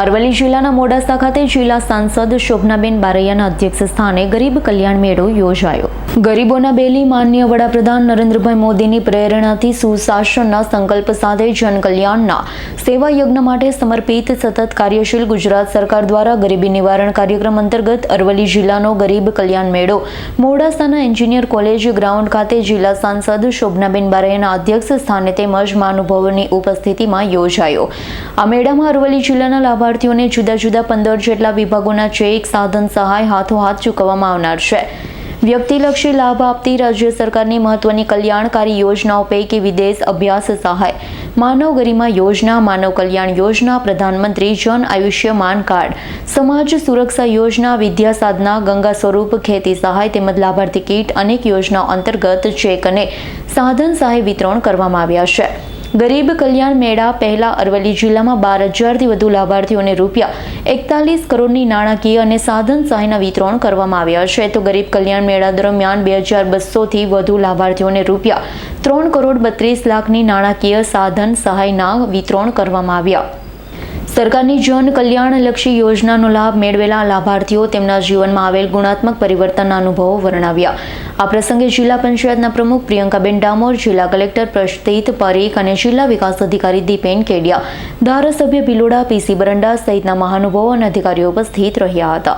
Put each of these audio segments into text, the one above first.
અરવલ્લી જિલ્લાના મોડાસા ખાતે જિલ્લા સાંસદ શોભનાબેન બારૈયાના અધ્યક્ષ સ્થાને ગરીબ કલ્યાણ મેળો યોજાયો. ગરીબોના બેલી માન્ય વડાપ્રધાન નરેન્દ્રભાઈ મોદીની પ્રેરણાથી સુશાસનના સંકલ્પ સાથે જનકલ્યાણના સેવા યજ્ઞ માટે સમર્પિત સતત કાર્યશીલ ગુજરાત સરકાર દ્વારા ગરીબી નિવારણ કાર્યક્રમ અંતર્ગત અરવલ્લી જિલ્લાનો ગરીબ કલ્યાણ મેળો, મોડાસાના એન્જિનિયર કોલેજ ગ્રાઉન્ડ ખાતે જિલ્લા સાંસદ શોભનાબેન બારૈયાના અધ્યક્ષ સ્થાને તેમજ મહાનુભાવોની ઉપસ્થિતિમાં યોજાયો. આ મેળામાં અરવલ્લી જિલ્લાના લાભાર્થીઓને જુદા જુદા પંદર જેટલા વિભાગોના ચેક, સાધન, સહાય હાથોહાથ ચૂકવવામાં આવનાર છે. વ્યક્તિલક્ષી લાભ આપતી રાજ્ય સરકારની મહત્વની કલ્યાણકારી યોજનાઓ પૈકી વિદેશ અભ્યાસ સહાય, માનવ ગરિમા યોજના, માનવ કલ્યાણ યોજના, પ્રધાનમંત્રી જન આયુષ્યમાન કાર્ડ, સમાજ સુરક્ષા યોજના, વિદ્યા સાધના, ગંગા સ્વરૂપ, ખેતી સહાય તેમજ લાભાર્થી કીટ અનેક યોજનાઓ અંતર્ગત ચેક અને સાધન સહાય વિતરણ કરવામાં આવ્યા છે. ગરીબ કલ્યાણ મેળા પહેલા અરવલ્લી જિલ્લામાં બાર હજારથી વધુ લાભાર્થીઓને રૂપિયા એકતાલીસ કરોડની નાણાકીય અને સાધન સહાયના વિતરણ કરવામાં આવ્યા છે. તો ગરીબ કલ્યાણ મેળા દરમિયાન બે હજાર બસોથી વધુ લાભાર્થીઓને રૂપિયા ત્રણ કરોડ બત્રીસ લાખની નાણાકીય સાધન સહાયના વિતરણ કરવામાં આવ્યા. સરકારની જન કલ્યાણલક્ષી યોજનાનો લાભ મેળવેલા લાભાર્થીઓ તેમના જીવનમાં આવેલ ગુણાત્મક પરિવર્તનના અનુભવો વર્ણવ્યા. આ પ્રસંગે જિલ્લા પંચાયતના પ્રમુખ પ્રિયંકાબેન ડામોર જિલ્લા કલેક્ટર પ્રસ્તિત પરેખ અને જિલ્લા વિકાસ અધિકારી દીપેન કેડિયા ધારાસભ્ય ભિલોડા પીસી બરંડા સહિતના મહાનુભાવો અને અધિકારીઓ ઉપસ્થિત રહ્યા હતા.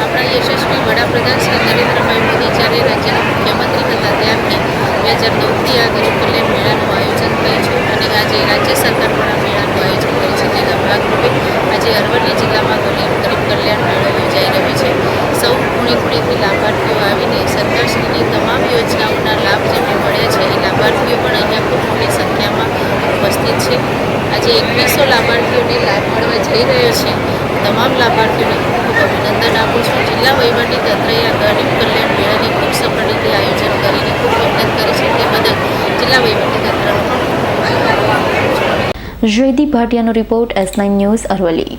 આપણા યશસ્વી વડાપ્રધાન શ્રી નરેન્દ્રભાઈ મોદી જ્યારે રાજ્યના મુખ્યમંત્રી હતા ત્યારથી બે હજાર નવથી આ ગરીબ કલ્યાણ મેળાનું આયોજન થયું છે અને આજે રાજ્ય સરકાર પણ આ મેળાનું આયોજન કરે છે. તેના ભાગરૂપે આજે અરવલ્લી જિલ્લામાં ગરીબ ગરીબ કલ્યાણ મેળો યોજાઈ રહ્યો છે સૌ ખૂણે લાભાર્થીઓ આવીને સરકારશ્રીની તમામ યોજનાઓના લાભ જેમને મળ્યા છે એ લાભાર્થીઓ પણ અહીંયા ખૂબ મોટી સંખ્યામાં ઉપસ્થિત છે. આજે એકવીસો લાભાર્થીઓને લાભ મળવા જઈ રહ્યો છે. તમામ લાભાર્થીઓને ખૂબ ખૂબ અભિનંદન આપું છું. જિલ્લા વહીવટી તંત્રએ આ ગરીબ કલ્યાણ મેળાની ખૂબ સફળ રીતે આયોજન કરીને ખૂબ મહેનત કરી છે. તે બદલ જિલ્લા વહીવટી તંત્રનો પણ Jaydeep ભાટિયાનો report S nine news Aravalli.